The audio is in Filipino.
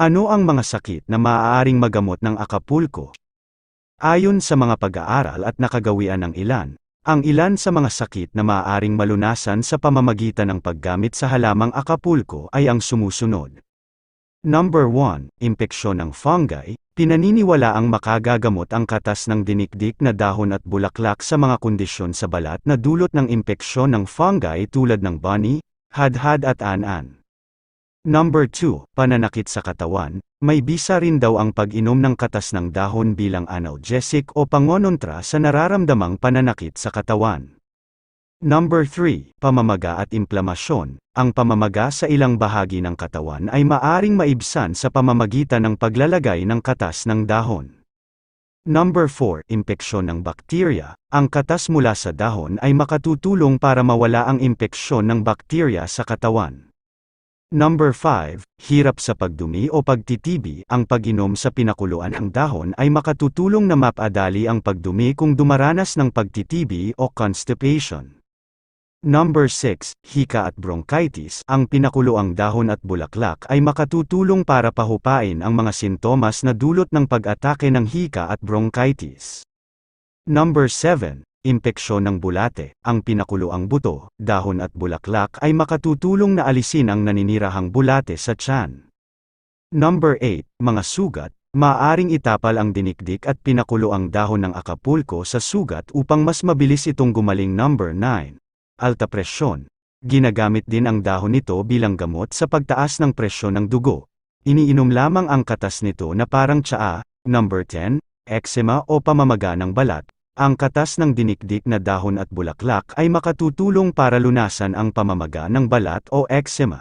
Ano ang mga sakit na maaaring magamot ng Acapulco? Ayon sa mga pag-aaral at nakagawian ng ilan, ang ilan sa mga sakit na maaaring malunasan sa pamamagitan ng paggamit sa halamang Acapulco ay ang sumusunod. Number 1, impeksyon ng fungi, pinaniniwala ang makagagamot ang katas ng dinikdik na dahon at bulaklak sa mga kondisyon sa balat na dulot ng impeksyon ng fungi tulad ng bunny, hadhad at an-an. Number 2, pananakit sa katawan, may bisa rin daw ang pag-inom ng katas ng dahon bilang analgesic o pangonontra sa nararamdamang pananakit sa katawan. Number 3, pamamaga at inflamasyon. Ang pamamaga sa ilang bahagi ng katawan ay maaring maibsan sa pamamagitan ng paglalagay ng katas ng dahon. Number 4, impeksyon ng bakterya. Ang katas mula sa dahon ay makatutulong para mawala ang impeksyon ng bakterya sa katawan. Number 5, hirap sa pagdumi o pagtitibi. Ang pag-inom sa pinakuluan ng dahon ay makatutulong na mapadali ang pagdumi kung dumaranas ng pagtitibi o constipation. Number 6, hika at bronchitis. Ang pinakuloang dahon at bulaklak ay makatutulong para pahupain ang mga sintomas na dulot ng pag-atake ng hika at bronchitis. Number 7, impeksyon ng bulate. Ang pinakuloang buto, dahon at bulaklak ay makatutulong na alisin ang naninirahang bulate sa tiyan. Number 8, mga sugat. Maaring itapal ang dinikdik at pinakuloang dahon ng Acapulco sa sugat upang mas mabilis itong gumaling. Number 9, alta presyon. Ginagamit din ang dahon nito bilang gamot sa pagtaas ng presyon ng dugo. Iniinom lamang ang katas nito na parang tsaa. Number 10, eczema o pamamaga ng balat. Ang katas ng dinikdik na dahon at bulaklak ay makatutulong para lunasan ang pamamaga ng balat o eczema.